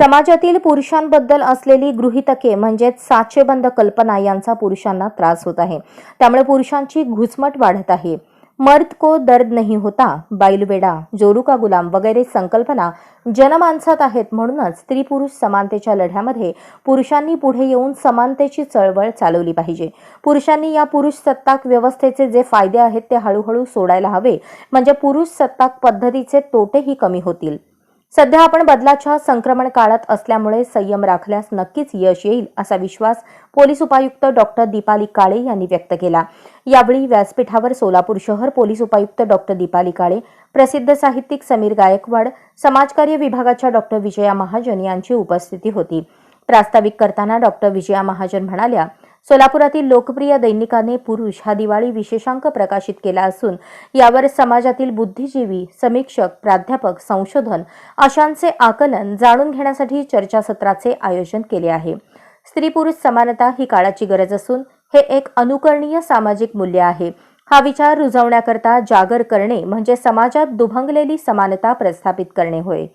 समाजातील पुरुषांबद्दल असलेली गृहितके म्हणजेच साचेबंद कल्पना यांचा पुरुषांना त्रास होत आहे. त्यामुळे पुरुषांची घुसमट वाढत आहे. मर्द को दर्द नहीं होता बैलबेडा जोरू का गुलाम वगैरे संकल्पना जनमानसात आहेत म्हणूनच स्त्री पुरुष समानतेच्या लढ्यामध्ये पुरुषांनी पुढे येऊन समानतेची चळवळ चालवली पाहिजे. पुरुषांनी या पुरुष सत्ताक व्यवस्थेचे जे फायदे आहेत ते हळूहळू सोडायला हवे. म्हणजे पुरुष सत्ताक पद्धतीचे तोटेही कमी होतील. सध्या आपण बदलाच्या संक्रमण काळात असल्यामुळे संयम राखल्यास नक्कीच यश येईल असा विश्वास पोलीस उपायुक्त डॉक्टर दीपाली काळे यांनी व्यक्त केला. यावेळी व्यासपीठावर सोलापूर शहर पोलीस उपायुक्त डॉक्टर दीपाली काळे प्रसिद्ध साहित्यिक समीर गायकवाड समाजकार्य विभागाच्या डॉक्टर विजया महाजन यांची उपस्थिती होती. प्रास्ताविक करताना डॉक्टर विजया महाजन म्हणाल्या सोलापुरातील लोकप्रिय दैनिकाने पुरुष हा दिवाळी विशेषांक प्रकाशित केला असून यावर समाजातील बुद्धिजीवी समीक्षक प्राध्यापक संशोधन अशांचे आकलन जाणून घेण्यासाठी चर्चासत्राचे आयोजन केले आहे. स्त्री पुरुष समानता ही काळाची गरज असून हे एक अनुकरणीय सामाजिक मूल्य आहे. हा विचार रुजवण्याकरता जागर करणे म्हणजे समाजात दुभंगलेली समानता प्रस्थापित करणे होय.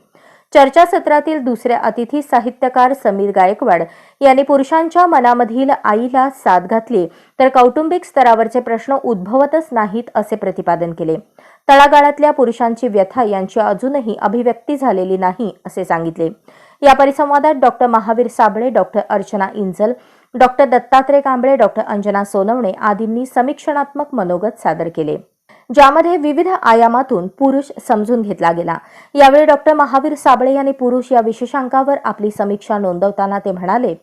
चर्चासत्रातील दुसरे अतिथी साहित्यकार समीर गायकवाड यांनी पुरुषांच्या मनामधील आईला साथ घातली. तर कौटुंबिक स्तरावरचे प्रश्न उद्भवतच नाहीत असे प्रतिपादन केले. तळागाळातल्या पुरुषांची व्यथा यांची अजूनही अभिव्यक्ती झालेली नाही असे सांगितले. या परिसंवादात doctor Mahavir Sable doctor Archana Injal doctor Dattatray Kamble doctor Anjana Sonawane आदींनी समीक्षणात्मक मनोगत सादर केले. ज्यामध्ये विविध आयामातून पुरुष समजून घेतला गेला. यावेळी डॉक्टर महावीर साबळे यांनी पुरुष या विशेषांकावर आपली समीक्षा नोंदवताना ते म्हणाले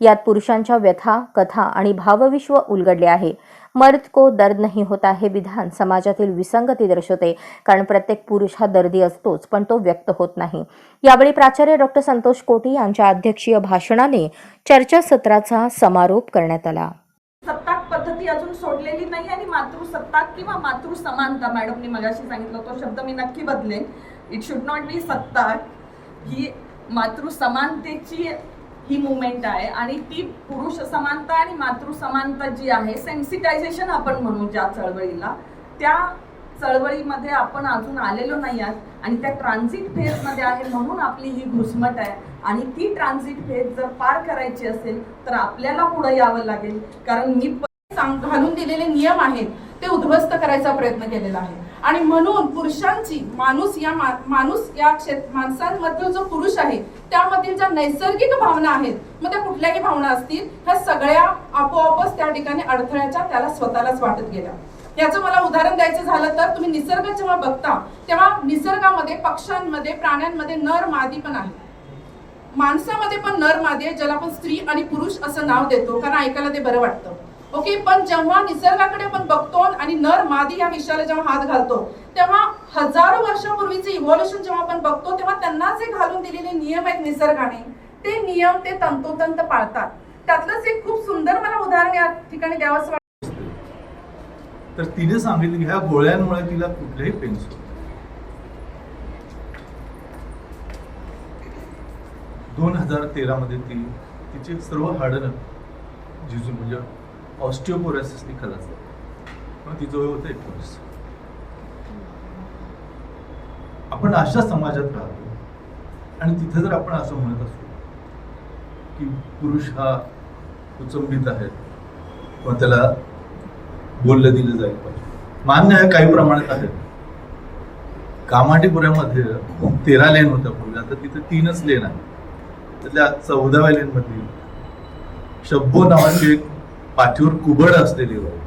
यात पुरुषांच्या व्यथा कथा आणि भावविश्व उलगडले आहे. मर्द को दर्द नाही होता हे विधान समाजातील विसंगती दर्शवते. कारण प्रत्येक पुरुष हा दर्दी असतोच पण तो व्यक्त होत नाही. यावेळी प्राचार्य डॉक्टर संतोष कोटी यांच्या अध्यक्षीय भाषणाने चर्चासत्राचा समारोप करण्यात आला. ती अजून सोडलेली नाही आणि मातृसत्ताक किंवा मातृ समानता मॅडमनी मगाशी सांगितलं तो शब्द मी नक्की बदलेन. इट शुड नॉट बी सत्ताक ही मातृ समानतेची ही मुवमेंट आहे आणि ती पुरुष समानता आणि मातृ समानता जी आहे सेन्सिटायझेशन आपण म्हणू ज्या चळवळीला त्या चळवळीमध्ये आपण अजून आलेलो नाही आहात आणि त्या ट्रान्झिट फेजमध्ये आहे म्हणून आपली ही घुसमट आहे आणि ती ट्रान्झिट फेज जर पार करायची असेल तर आपल्याला पुढे यावं लागेल. कारण मी घालून दिलेले नियम आहेत ते उद्ध्वस्त करायचा प्रयत्न केलेला आहे. आणि म्हणून पुरुषांची माणूस या मा- माणूस या क्षेत्र माणसांमधील जो पुरुष आहे त्यामधील ज्या नैसर्गिक भावना आहेत मग त्या कुठल्याही भावना असतील ह्या सगळ्या आपोआपच त्या ठिकाणी अडथळ्याच्या त्याला स्वतःलाच वाटत गेल्या. याचं मला उदाहरण द्यायचं झालं तर तुम्ही निसर्ग जेव्हा बघता तेव्हा निसर्गामध्ये पक्ष्यांमध्ये प्राण्यांमध्ये नर मादी पण आहे. माणसामध्ये पण नर मादी आहे ज्याला आपण स्त्री आणि पुरुष असं नाव देतो कारण ऐकायला ते बरं वाटतं. ओके पण जेव्हा निसर्गाकडे आपण बघतो आणि नर मादी या विषयाला जेव्हा हात घालतो तेव्हा हजारो वर्षापूर्वीचे इव्हॉल्युशन जेव्हा आपण बघतो तेव्हा त्यांना जे घालून दिलेले नियम आहेत निसर्गाने. ते नियम ते तंतोतंत पाळतात. त्यातलंच एक खूप सुंदर मला उदाहरण या ठिकाणी द्यावंसं वाटतं. तर तिने सांगितलं की ह्या गोळ्यांमुळे तिला कुठलंही पेन्स दोन हजार तेरामध्ये ती तिचे सर्व हाडनं जिजू म्हणजे ऑस्टिओपोरासिस ती खलास पण तिचं वय होतं एकोणीस. आपण अशा समाजात राहतो आणि तिथे जर आपण असं म्हणत असू की पुरुष हा कुचंबित आहे किंवा त्याला बोललं दिलं जाईल पाहिजे. मान्य आहे काही प्रमाणात आहे. कामाटीपुऱ्यामध्ये तेरा लेन होत्या पूर्वी आता तिथे तीनच लेन आहे त्यातल्या चौदाव्या लेन मध्ये शब्बो नावाची एक पाठीवर कुबड असलेली होती